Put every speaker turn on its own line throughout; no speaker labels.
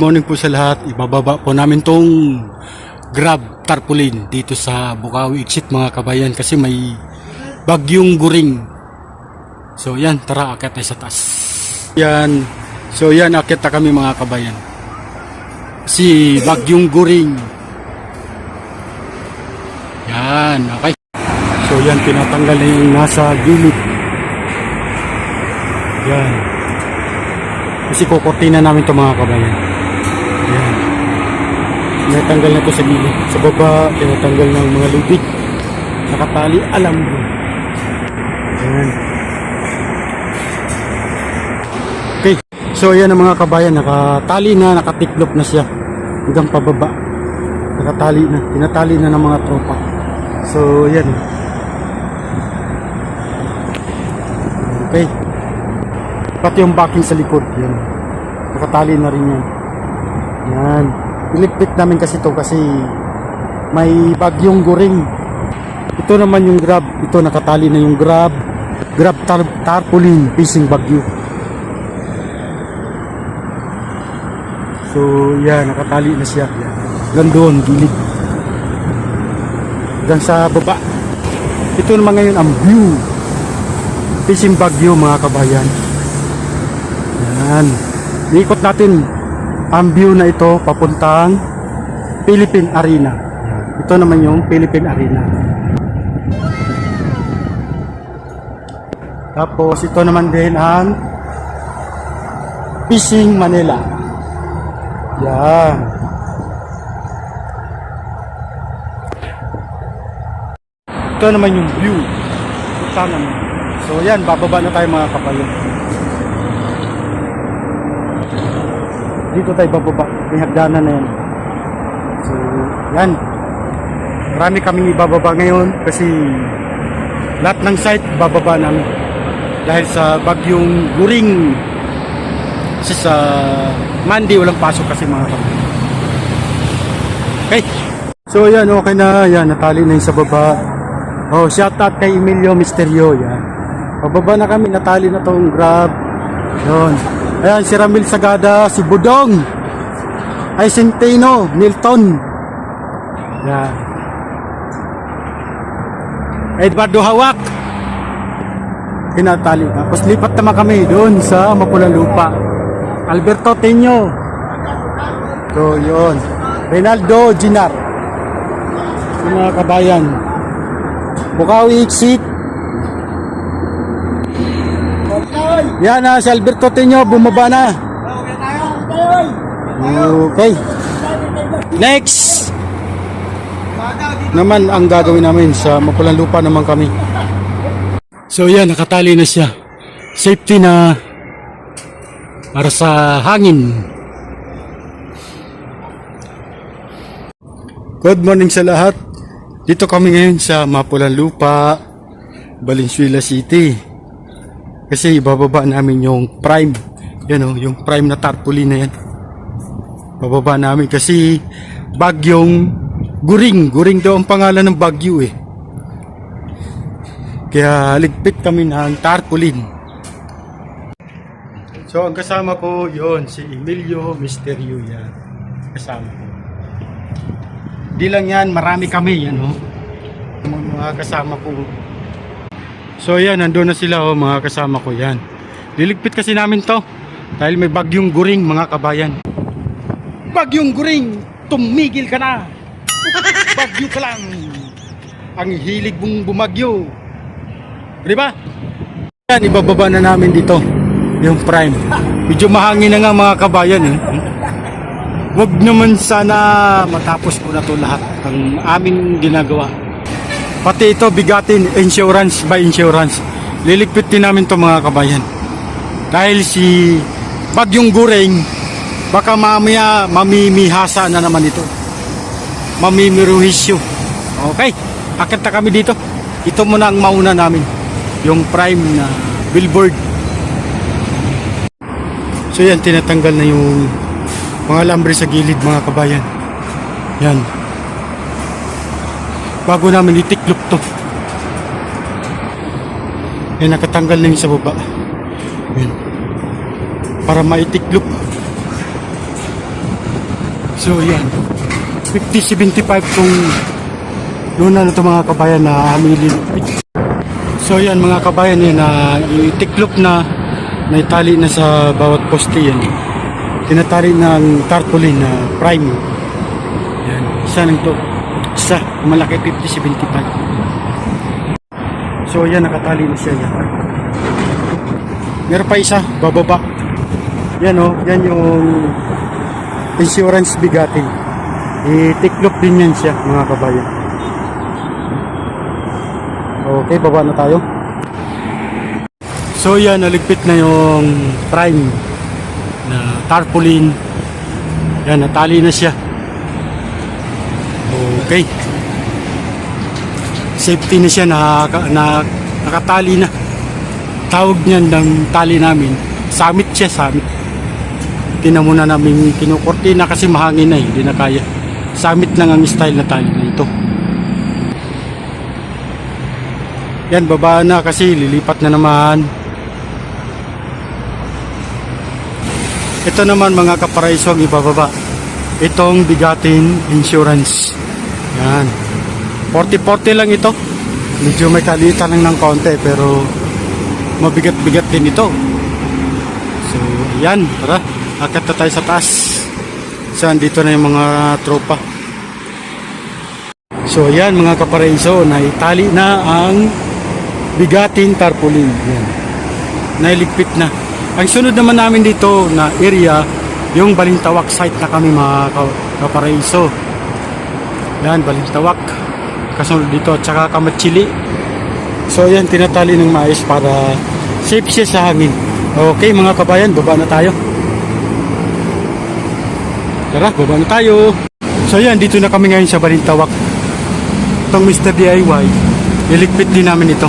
Morning po sa lahat. Ibababa po namin tong grab tarpaulin dito sa Bukawi Exit mga kabayan kasi may bagyong guring. So yan, tara akit tayo sa taas. Yan. So yan, akit kami mga kabayan. Si bagyong guring. Yan, okay. So yan, tinatanggal na yung nasa gilid. Yan. Kasi kukurtina namin to mga kabayan. Yan. Tinatanggal na to sa gilid. Sa baba, tinatanggal ng mga lubid. Nakatali, alam mo. Yan. Okay. So ayan ang mga kabayan, nakatali na, nakatiklop na siya. Hanggang pababa. Nakatali na, tinatali na ng mga tropa. So ayan. Okay. Pati yung backing sa likod, yan. Nakatali na rin yan. Yan. Ilipit namin kasi to kasi may bagyong guring. Ito naman yung grab. Ito nakatali na yung grab. Grab tar tarpaulin, fishing bagyo. So, yan, nakatali na siya. Yan. Doon, gilid. Hanggang sa baba. Ito naman ngayon ang view. Fishing bagyo, mga kabayan. Yan. Ikot natin ang view na ito papuntang Philippine Arena. Ito naman yung Philippine Arena. Tapos ito naman din ang Fishing Manila. Yan. Ito naman yung view. Ito naman. So yan, bababa na tayo mga kabayan. Dito tayo bababa. May hagdanan na yan. So, yan. Marami kaming ibababa ngayon kasi lahat ng site bababa namin. Dahil sa bagyong guring kasi sa Monday walang pasok kasi mga kapatid. Okay. So yan, okay na. Yan, natali na yung sa baba. Oh, shout out kay Emilio Misterio. Yan. Pababa na kami, natali na tong grab. Yun. Ayan, si Ramil Sagada, si Budong. Ay, Centeno, Milton. Yan. Edwardo Hawak. Kinatali. Tapos lipat naman kami doon sa Mapulang Lupa. Alberto Teño. So, yun. Reynaldo Ginar. Yung mga kabayan. Bukawi Exit. Yan na, si Alberto Teño, bumaba na. Okay. Next! Naman ang gagawin namin sa Mapulang Lupa naman kami. So yan, nakatali na siya. Safety na para sa hangin. Good morning sa lahat. Dito kami ngayon sa Mapulang Lupa, Valenzuela City. Kasi ibababa namin yung prime. Yan o, yung prime na tarpaulin na yan. Bababa namin kasi bagyong guring. Guring daw ang pangalan ng bagyo eh. Kaya ligpit kami ng tarpaulin. So ang kasama ko yon si Emilio Misterio yan. Kasama ko. Di lang yan, marami kami yan oh. Mga kasama ko. So yan, nandun na sila oh, mga kasama ko yan. Liligpit kasi namin to dahil may bagyong guring mga kabayan. Bagyong guring, tumigil ka na. Bagyo ka lang. Ang hilig mong bumagyo. Di ba? Yan, ibababa na namin dito. Yung prime. Medyo mahangin na nga mga kabayan eh. Wag naman sana matapos ko na to lahat ng aming ginagawa. Pati ito bigatin insurance by insurance. Liligpitin namin to mga kabayan. Dahil si Bagyong Guring baka mamaya mamimihasa na naman ito. Mamimiruhisyo. Okay, akit na kami dito. Ito muna ang mauna namin. Yung prime na billboard. So yan, tinatanggal na yung mga lambre sa gilid mga kabayan. Yan. Bago namin itiklop to. Yan, nakatanggal na yung sa baba. Yan. Para maitiklop. So yan. 50-75 kung luna na ito mga kabayan na hamilin. So yan mga kabayan yan na itiklop na na itali na sa bawat poste yan. Tinatali ng tarpaulin na prime. Yan. Isa lang to. Isa. Malaki 50-75. So yan nakatali na siya yan. Meron pa isa. Bababa. Yan o. yan yung insurance bigatin. Itiklop din yan siya mga kabayan. Okay, baba na tayo. So yan, naligpit na yung prime na tarpaulin. Yan, natali na siya. Okay. Safety na siya, naka, na, nakatali na. Tawag niyan ng tali namin. Summit siya, summit. Tinan muna namin kinukurtina kasi mahangin na eh, hindi na kaya. Summit lang ang style na tali na ito. Yan, baba na kasi lilipat na naman. Ito naman mga kaparaiso ang ibababa. Itong bigatin insurance. Yan. 40-40 lang ito. Medyo may kalitan lang ng konti pero mabigat-bigat din ito. So, yan. Tara, akit na tayo sa taas. So, dito na yung mga tropa. So, yan mga kaparaiso, naitali na ang bigatin tarpaulin. Yan. Nailigpit na. Ang sunod naman namin dito na area, yung Balintawak site na kami mga ka- kaparaiso. Yan, Balintawak. Kasunod dito, at saka Kamatsili. So yan, tinatali ng maayos para safe siya sa hangin. Okay mga kabayan, baba na tayo. Tara, baba na tayo. So yan, dito na kami ngayon sa Balintawak. Itong Mr. DIY, iligpit din namin ito.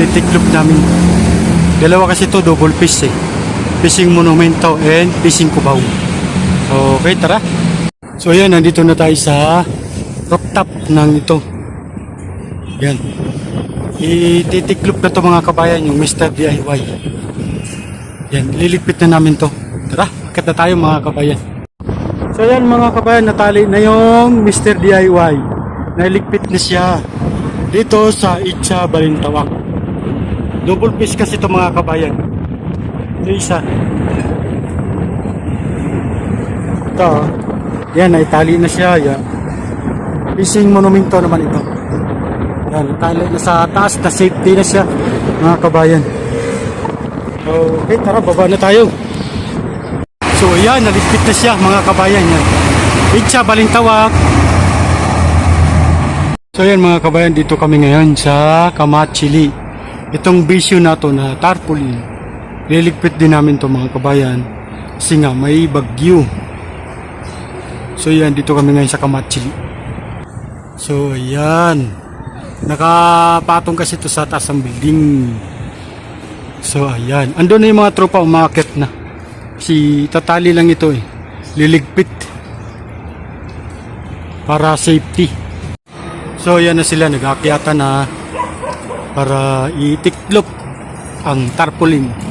Titiklop namin. Dalawa kasi ito, double piece eh. Fishing Monumento and Fishing Cubao. Okay, tara. So yan, nandito na tayo sa rooftop ng ito. Yan. Ititiklop na to mga kabayan, yung Mr. DIY. Yan, liligpit na namin to. Tara, akit na tayo mga kabayan. So yan mga kabayan, natali na yung Mr. DIY. Nailigpit na siya dito sa Itcha Balintawak. Double piece kasi ito mga kabayan. Ito isa. Ito. Yan, naitali na siya. Yan. Fishing monumento naman ito. Yan, natali na sa taas na safety na siya mga kabayan. Okay, tara, baba na tayo. So yan, naligpit na siya mga kabayan yan. Itcha Balintawak. So yan mga kabayan, dito kami ngayon sa Kamachili. Itong bisyo na to na tarpaulin. Liligpit din namin to mga kabayan. Kasi nga may bagyo. So yan, dito kami ngayon sa Kamachili. So yan. Nakapatong kasi to sa taas ng building. So ayan. Andun na yung mga tropa umakit na. Si tatali lang ito eh. Liligpit. Para safety. So yan na sila. Nag-aakyata na para itiklop ang tarpaulin.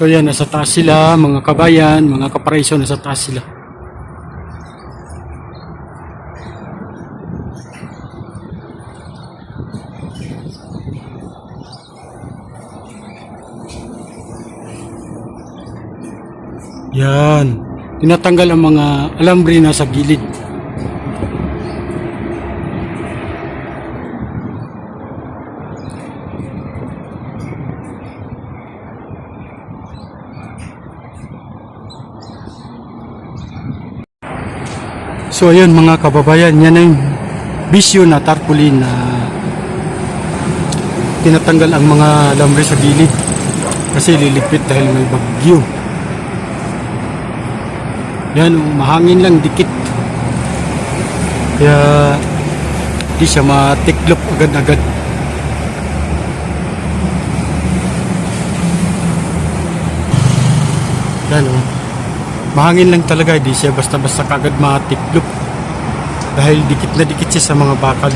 So yan, nasa taas sila, mga kabayan, mga kaparaiso, nasa taas sila. Yan. Tinatanggal ang mga alambre na sa gilid. So ayun mga kababayan, yan na yung bisyo na tarpaulin na tinatanggal ang mga alambre sa gilid kasi liligpit dahil may bagyo. Yan, mahangin lang, dikit. Kaya, di siya matiklop agad-agad. Yan, oh. Mahangin lang talaga, di siya basta-basta kagad matiklop. Dahil dikit na dikit siya sa mga bakal.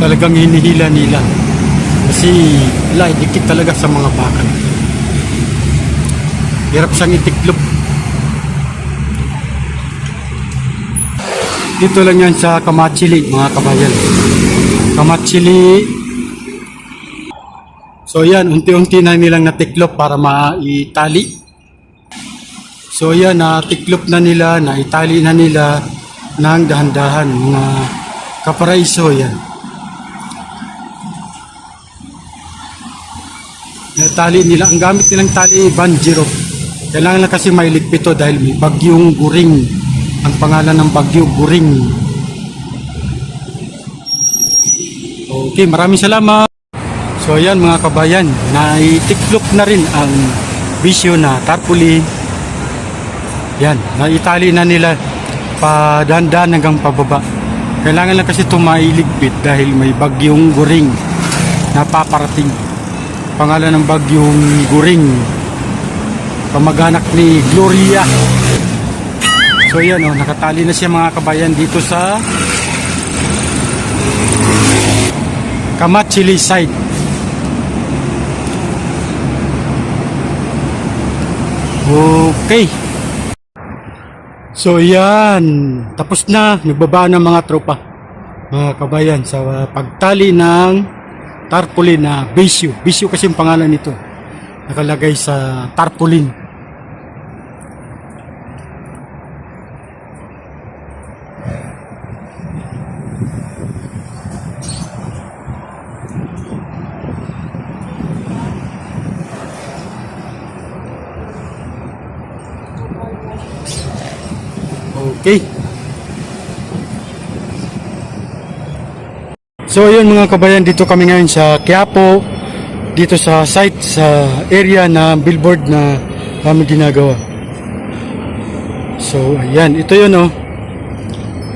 Talagang hinihila nila. Kasi wala, eh, dikit talaga sa mga bakal. Hirap siyang itiklop. Dito lang yan sa Kamachili, mga kabayan. Kamachili. So yan, unti-unti na nilang natiklop para maitali. So yan, natiklop na nila, naitali na nila ng dahan-dahan, mga kaparaiso yan. Natali nila, ang gamit nilang tali, banjiro. Kailangan lang kasi may ligpito dahil may bagyong guring. Ang pangalan ng bagyo, guring. Okay, maraming salamat. So ayan mga kabayan, naitiklop na rin ang bisyo na tarpaulin. Yan, naitali na nila padandan hanggang pababa. Kailangan lang kasi ito mailigpit dahil may bagyong guring na paparating. Pangalan ng bagyong guring. Kamag-anak ni Gloria. So yan oh, nakatali na siya mga kabayan dito sa Kamachili side. Okay. So yan, tapos na, nagbaba ng mga tropa. Mga kabayan sa pagtali ng tarpaulin na bisyo. Bisyo kasi yung pangalan nito. Nakalagay sa tarpaulin. Okay. So yun mga kabayan, dito kami ngayon sa Quiapo, dito sa site, sa area na billboard na kami ginagawa. So ayan, ito yun oh.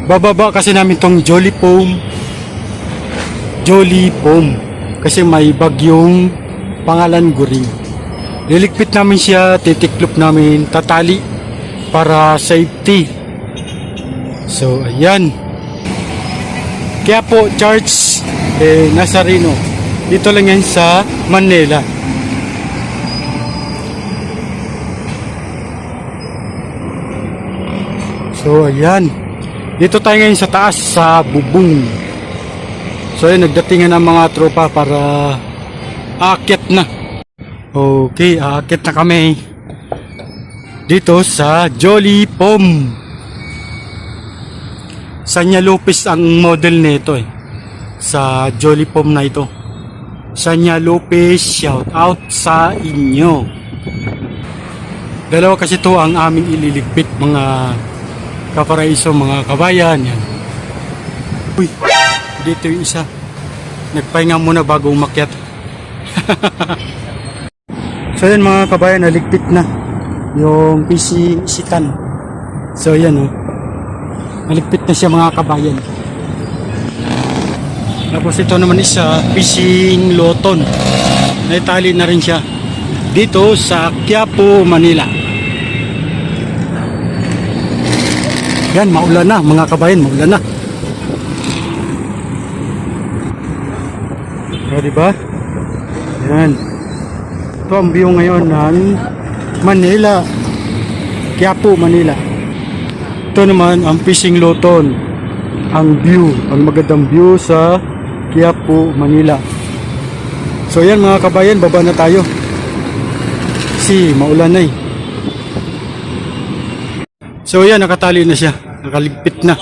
Bababa kasi namin tong Jolly Foam. Jolly Foam. Kasi may bagyong pangalan guring. Liligpit namin siya, titiklop namin, tatali para safety. So, ayan. Kaya po, Church eh, Nazareno. Dito lang yan sa Manila. So, ayan. Dito tayo ngayon sa taas, sa bubong. So, ayan, nagdatingan ang mga tropa para aakyat na. Okay, aakyat na kami. Dito sa Jolly Pom. Sanya Lopez ang model nito eh. Sa Jolly Pom na ito. Sanya Lopez, shout out sa inyo. Dalawa kasi to ang aming ililigpit mga kaparaiso, mga kabayan. Yan. Uy, dito yung isa. Nagpahinga muna bago umakyat. so yan mga kabayan, naligpit na yung PC isitan. So yan oh. Maligpit na siya mga kabayan. Tapos ito naman isa, fishing loton. Naitali na rin siya. Dito sa Quiapo, Manila. Yan, maulan na mga kabayan, maulan na. O, diba? Yan. Ito ang view ngayon ng Manila. Quiapo, Manila. Ito naman ang fishing loton. Ang view, ang magandang view sa Quiapo, Manila. So yan mga kabayan, baba na tayo. Kasi maulan na eh. So yan, nakatali na siya. Nakaligpit na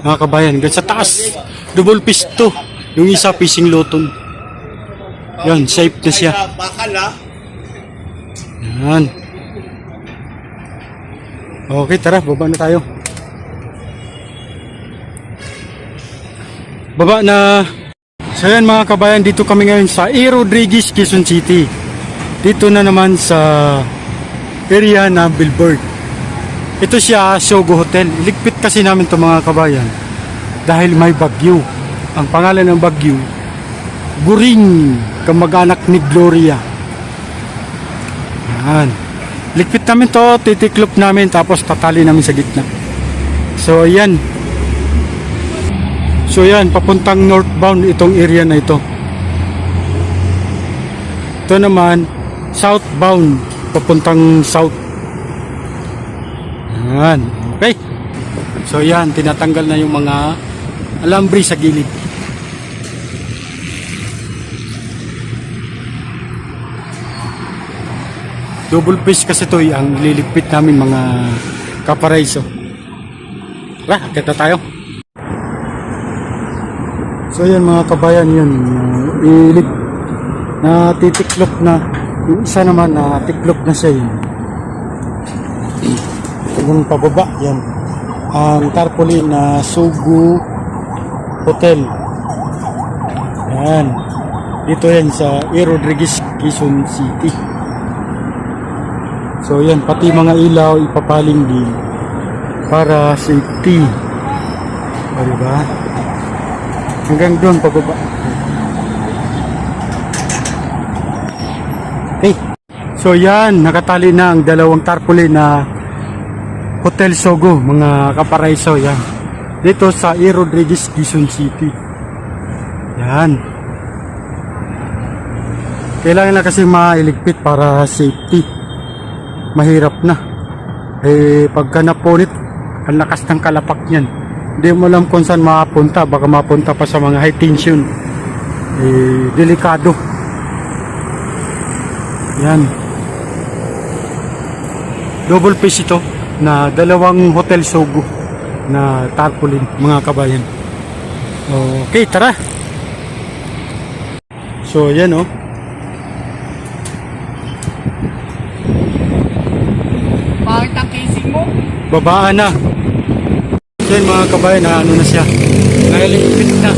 mga kabayan. Hanggang sa taas. Double fish to. Yung isa fishing loton. Yan, safe na siya.
Bakal?
Yan. Okay, tara, baba na tayo. Baba na. So yan mga kabayan, dito kami ngayon sa E. Rodriguez, Quezon City. Dito na naman sa area na Billboard. Ito siya, Shogo Hotel. Iligpit kasi namin to mga kabayan. Dahil may bagyo. Ang pangalan ng bagyo, Guring, kamag-anak ni Gloria. Yan. Likpit namin to, titiklop namin, tapos tatali namin sa gitna. So, ayan. So, ayan, papuntang northbound itong area na ito. Ito naman, southbound, papuntang south. Ayan, okay. So, ayan, tinatanggal na yung mga alambre sa gilid. Double fish kasi to ang liligpit namin mga kaparaiso. Tara, kita tayo. So yan mga kabayan yun. Uh, ilig na titiklop na. Yung isa naman na tiklop na siya yun. Yung pababa yan. Ang tarpaulin na Sugu Hotel. Yan. Dito yan sa E. Rodriguez, Quezon City. So yan, pati mga ilaw ipapaling din para safety. O diba? Hanggang doon pababa. Okay. So yan, nakatali na ang dalawang tarpaulin na Hotel Sogo, mga kaparaiso yan. Dito sa E. Rodriguez, Quezon City. Yan. Kailangan na kasi mailigpit para safety mahirap na. Eh, pagka napunit, ang lakas ng kalapak niyan. Hindi mo alam kung saan mapunta. Baka mapunta pa sa mga high tension. Eh, delikado. Yan. Double face ito na dalawang hotel sogo na tarpaulin mga kabayan. Okay, tara. So, yan oh.
Bakit ang casing mo?
babaan na. Yan mga kabayan, na ano na siya. Nailigpit na.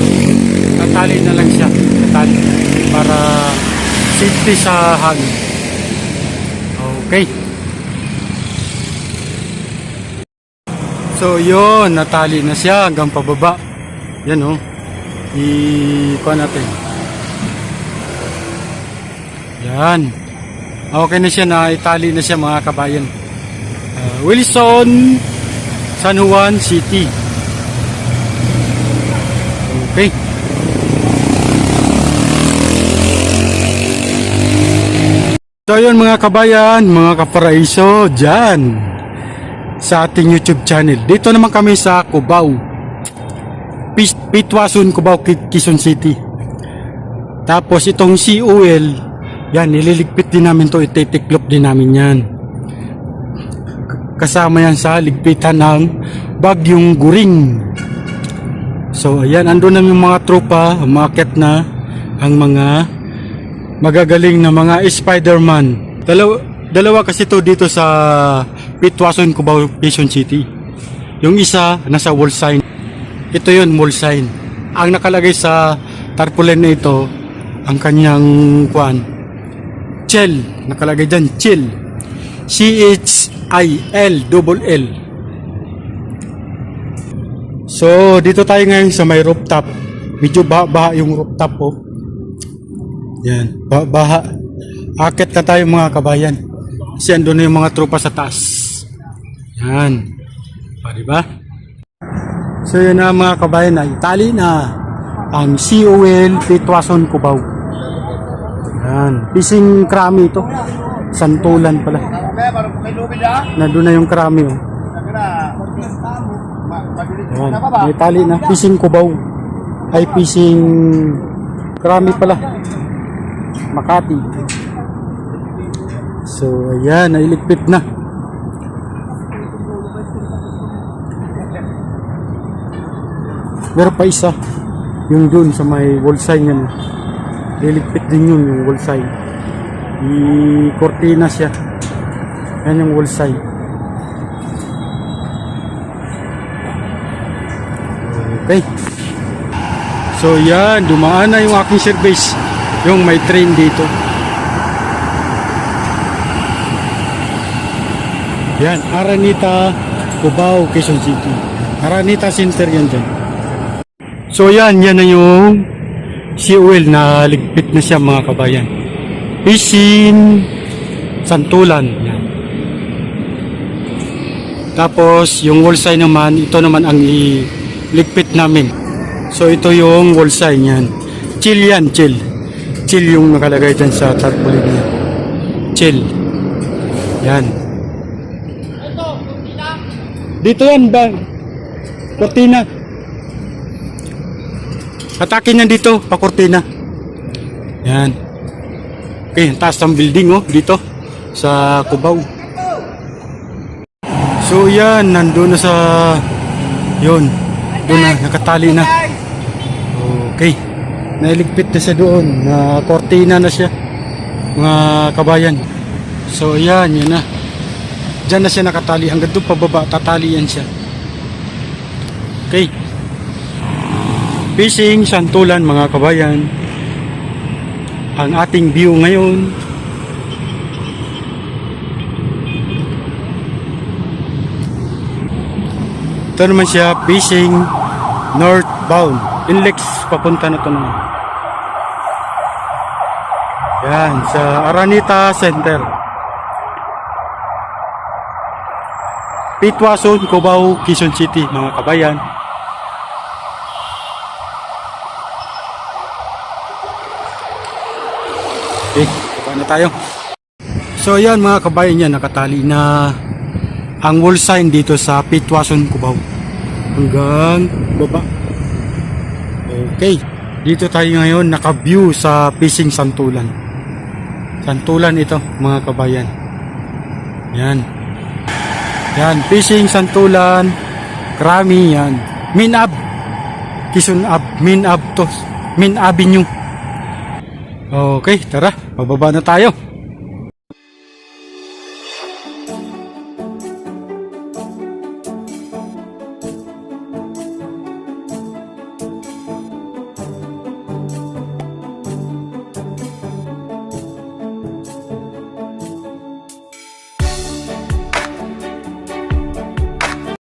Natali na lang siya. Natali. Para safety sa hangin. Okay. So yun, natali na siya hanggang pababa. Yan oh. I-kuha natin. Yan. Okay na siya na itali na siya mga kabayan. Uh, Wilson, San Juan City. Okay. So yun mga kabayan, mga kaparaiso, dyan sa ating YouTube channel. Dito naman kami sa Cubao. Pitwason, Cubao, Quezon City. Tapos itong COL, yan, nililigpit din namin to, ititiklop din namin yan kasama yan sa ligpitan ng Bagyong Guring. So ayan, andun na yung mga tropa, umakit na ang mga magagaling na mga Spider-Man. Dalawa, dalawa kasi to dito sa Pitwason, Cubao, Quezon City. Yung isa, nasa wall sign. Ito yun, wall sign. Ang nakalagay sa tarpaulin na ito, ang kanyang kwan, chill. Nakalagay dyan, chill. C-H-I-L double L. So, dito tayo ngayon sa may rooftop. Medyo baha-baha yung rooftop po. Yan, ba- baha. Akit na tayo mga kabayan. Kasi andun na yung mga tropa sa taas. Yan. Pa, di ba? So, yun na mga kabayan na itali na ang COL Pitwason Cubao. Yan. Pising krami ito. Santulan pala. Nandun na yung krami oh. Ayan, may tali na. Fishing kubaw. Ay, fishing krami pala. Makati. So, ayan, nailigpit na. Meron pa isa. Yung dun sa may wall sign yan. Liligpit din yun yung wall sign. I-cortina siya. Yan yung sign. Okay. So yan, dumaan na yung aking service. Yung may train dito. Yan, Aranita, Cubao, Quezon City. Aranita Center yan dyan. So yan, yan na yung COL na ligpit na siya mga kabayan. Pisin, Santulan. Tapos yung wall sign naman, ito naman ang iligpit namin. So ito yung wall sign yan. Chill yan, chill. Chill yung nakalagay dyan sa tarpaulin niya. Chill. Yan. Dito yan ba? Cortina. Atakin yan dito, pa cortina. Yan. Okay, taas ng building oh, dito sa Cubao. So yan, nandun na sa yun. Doon na, nakatali na. Okay. Nailigpit na siya doon. Na kortina na siya. Mga kabayan. So yan, yun na. Diyan na siya nakatali. Hanggang doon pababa, tatali yan siya. Okay. Fishing, santulan mga kabayan. Ang ating view ngayon. Ito naman siya, fishing northbound. Inlex, papunta na to naman. Yan, sa Aranita Center. Pitwason, Cubao, Quezon City, mga kabayan. Okay, baba na tayo. So yan mga kabayan yan, nakatali na ang wall sign dito sa Pitwason, Cubao. Hanggang baba. Okay, dito tayo ngayon naka-view sa Fishing Santulan. Santulan ito mga kabayan. Yan. Yan, Fishing Santulan. Krami yan. Minab. Quezon Ab. Minab to. Min Avenue. Okay, tara. Pababa na tayo.